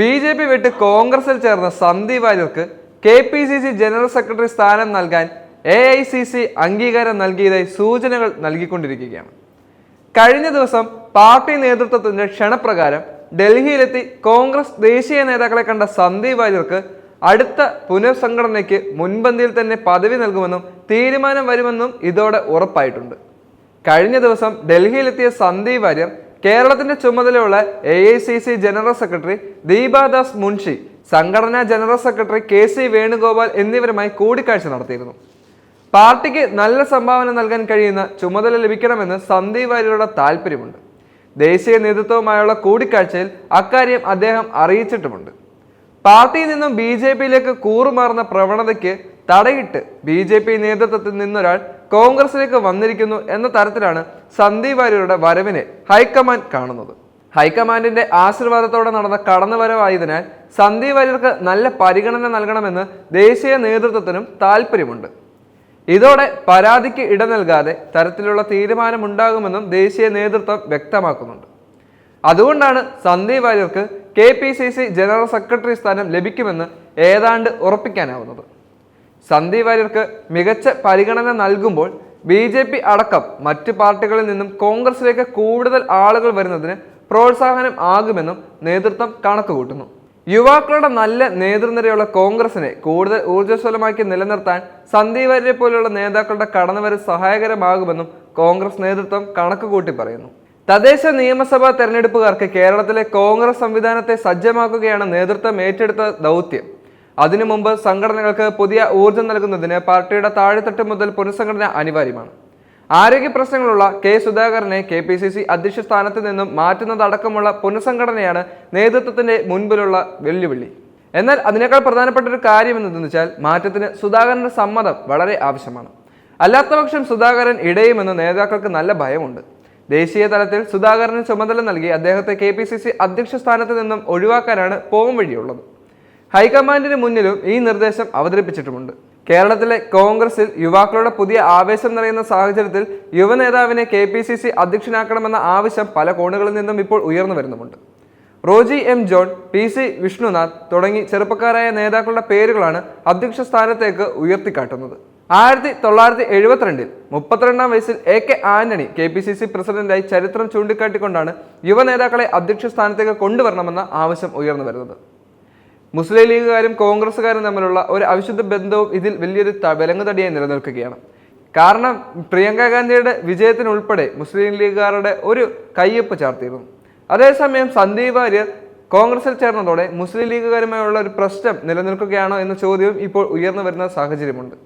B J P വിട്ട് കോൺഗ്രസിൽ ചേർന്ന Sandeep വാര്യർക്ക് K P C C general secretary സ്ഥാനം നൽകാൻ എ ഐ സി സി അംഗീകാരം നൽകിയതായി സൂചനകൾ നൽകിക്കൊണ്ടിരിക്കുകയാണ്. കഴിഞ്ഞ ദിവസം പാർട്ടി നേതൃത്വത്തിന്റെ ക്ഷണപ്രകാരം ഡൽഹിയിലെത്തി കോൺഗ്രസ് ദേശീയ നേതാക്കളെ കണ്ട സന്ദീപ് വാര്യർക്ക് അടുത്ത പുനഃസംഘടനയ്ക്ക് മുൻപന്തിയിൽ തന്നെ പദവി നൽകുമെന്നും തീരുമാനം വരുമെന്നും ഇതോടെ ഉറപ്പായിട്ടുണ്ട്. കഴിഞ്ഞ ദിവസം ഡൽഹിയിലെത്തിയ സന്ദീപ് വാര്യർ കേരളത്തിന്റെ ചുമതലയുള്ള A I C C general secretary Deepa Das Munshi സംഘടനാ general secretary K C Venugopal എന്നിവരുമായി കൂടിക്കാഴ്ച നടത്തിയിരുന്നു. പാർട്ടിക്ക് നല്ല സംഭാവന നൽകാൻ കഴിയുന്ന ചുമതല ലഭിക്കണമെന്ന് സന്ദീപ് വാര്യരുടെ താല്പര്യമുണ്ട്. ദേശീയ നേതൃത്വവുമായുള്ള കൂടിക്കാഴ്ചയിൽ അക്കാര്യം അദ്ദേഹം അറിയിച്ചിട്ടുമുണ്ട്. പാർട്ടിയിൽ നിന്നും ബി ജെ പിയിലേക്ക് കൂറുമാറുന്ന പ്രവണതയ്ക്ക് തടയിട്ട് ബി ജെ പി നേതൃത്വത്തിൽ നിന്നൊരാൾ കോൺഗ്രസിലേക്ക് വന്നിരിക്കുന്നു എന്ന തരത്തിലാണ് സന്ദീപ് വാര്യരുടെ വരവിനെ ഹൈക്കമാൻഡ് കാണുന്നത്. ഹൈക്കമാൻഡിന്റെ ആശീർവാദത്തോടെ നടന്ന കടന്നുവരവായതിനാൽ സന്ദീപ് വാര്യർക്ക് നല്ല പരിഗണന നൽകണമെന്ന് ദേശീയ നേതൃത്വത്തിനും താല്പര്യമുണ്ട് ഇതോടെ പരാതിക്ക് ഇട നൽകാതെ തരത്തിലുള്ള തീരുമാനമുണ്ടാകുമെന്നും ദേശീയ നേതൃത്വം വ്യക്തമാക്കുന്നുണ്ട്. അതുകൊണ്ടാണ് Sandeep വാര്യർക്ക് K P C C general secretary സ്ഥാനം ലഭിക്കുമെന്ന് ഏതാണ്ട് ഉറപ്പിക്കാനാവുന്നത്. സന്ദീപ് വാര്യർക്ക് മികച്ച പരിഗണന നൽകുമ്പോൾ ബി ജെ പി അടക്കം മറ്റ് പാർട്ടികളിൽ നിന്നും കോൺഗ്രസിലേക്ക് കൂടുതൽ ആളുകൾ വരുന്നതിന് പ്രോത്സാഹനം ആകുമെന്നും നേതൃത്വം കണക്കുകൂട്ടുന്നു. യുവാക്കളുടെ നല്ല നേതൃനിരയുള്ള കോൺഗ്രസിനെ കൂടുതൽ ഊർജസ്വലമാക്കി നിലനിർത്താൻ സന്ദീപ് വാര്യരെ പോലുള്ള നേതാക്കളുടെ കടന്നുവരവ് സഹായകരമാകുമെന്നും കോൺഗ്രസ് നേതൃത്വം കണക്കുകൂട്ടി പറയുന്നു. തദ്ദേശ നിയമസഭാ തെരഞ്ഞെടുപ്പുകാർക്ക് കേരളത്തിലെ കോൺഗ്രസ് സംവിധാനത്തെ സജ്ജമാക്കുകയാണ് നേതൃത്വം ഏറ്റെടുത്ത ദൗത്യം. അതിനു മുമ്പ് സംഘടനകൾക്ക് പുതിയ ഊർജം നൽകുന്നതിന് പാർട്ടിയുടെ താഴെത്തട്ട് മുതൽ പുനഃസംഘടന അനിവാര്യമാണ്. ആരോഗ്യ പ്രശ്നങ്ങളുള്ള കെ സുധാകരനെ കെ പി സി സി അധ്യക്ഷ സ്ഥാനത്ത് നിന്നും മാറ്റുന്നതടക്കമുള്ള പുനഃസംഘടനയാണ് നേതൃത്വത്തിന്റെ മുൻപിലുള്ള വെല്ലുവിളി. എന്നാൽ അതിനേക്കാൾ പ്രധാനപ്പെട്ട ഒരു കാര്യം എന്തെന്ന് വെച്ചാൽ മാറ്റത്തിന് സുധാകരന്റെ സമ്മതം വളരെ ആവശ്യമാണ്. അല്ലാത്തപക്ഷം സുധാകരൻ ഇടയുമെന്ന് നേതാക്കൾക്ക് നല്ല ഭയമുണ്ട്. ദേശീയ തലത്തിൽ സുധാകരന് ചുമതല നൽകി അദ്ദേഹത്തെ കെ പി സി സി അധ്യക്ഷ സ്ഥാനത്ത് നിന്നും ഒഴിവാക്കാനാണ് പോകും വഴിയുള്ളത് ഹൈക്കമാൻഡിന് മുന്നിലും ഈ നിർദ്ദേശം അവതരിപ്പിച്ചിട്ടുമുണ്ട്. കേരളത്തിലെ കോൺഗ്രസിൽ യുവാക്കളുടെ പുതിയ ആവേശം നിറയുന്ന സാഹചര്യത്തിൽ യുവനേതാവിനെ കെ പി സി സി അധ്യക്ഷനാക്കണമെന്ന ആവശ്യം പല കോണുകളിൽ നിന്നും ഇപ്പോൾ ഉയർന്നു വരുന്നുമുണ്ട്. Roji M John P C Vishnunath തുടങ്ങി ചെറുപ്പക്കാരായ നേതാക്കളുടെ പേരുകളാണ് അധ്യക്ഷ സ്ഥാനത്തേക്ക് ഉയർത്തിക്കാട്ടുന്നത്. ആയിരത്തി തൊള്ളായിരത്തി എഴുപത്തിരണ്ടിൽ മുപ്പത്തിരണ്ടാം വയസ്സിൽ A K Antony K P C C പ്രസിഡന്റായി ചരിത്രം ചൂണ്ടിക്കാട്ടിക്കൊണ്ടാണ് യുവ നേതാക്കളെ അധ്യക്ഷ സ്ഥാനത്തേക്ക് കൊണ്ടുവരണമെന്ന ആവശ്യം ഉയർന്നു വരുന്നത്. മുസ്ലിം ലീഗുകാരും കോൺഗ്രസ്സുകാരും തമ്മിലുള്ള ഒരു അവിശുദ്ധ ബന്ധവും ഇതിൽ വലിയൊരു വിലങ്ങുതടിയായി നിലനിൽക്കുകയാണ്. കാരണം പ്രിയങ്ക ഗാന്ധിയുടെ വിജയത്തിനുൾപ്പെടെ മുസ്ലിം ലീഗുകാരുടെ ഒരു കയ്യൊപ്പ് ചാർത്തിയിരുന്നു. അതേസമയം സന്ദീപ് വാര്യർ കോൺഗ്രസിൽ ചേർന്നതോടെ മുസ്ലിം ലീഗുകാരുമായുള്ള ഒരു പ്രശ്നം നിലനിൽക്കുകയാണോ എന്ന ചോദ്യവും ഇപ്പോൾ ഉയർന്നു വരുന്ന സാഹചര്യമുണ്ട്.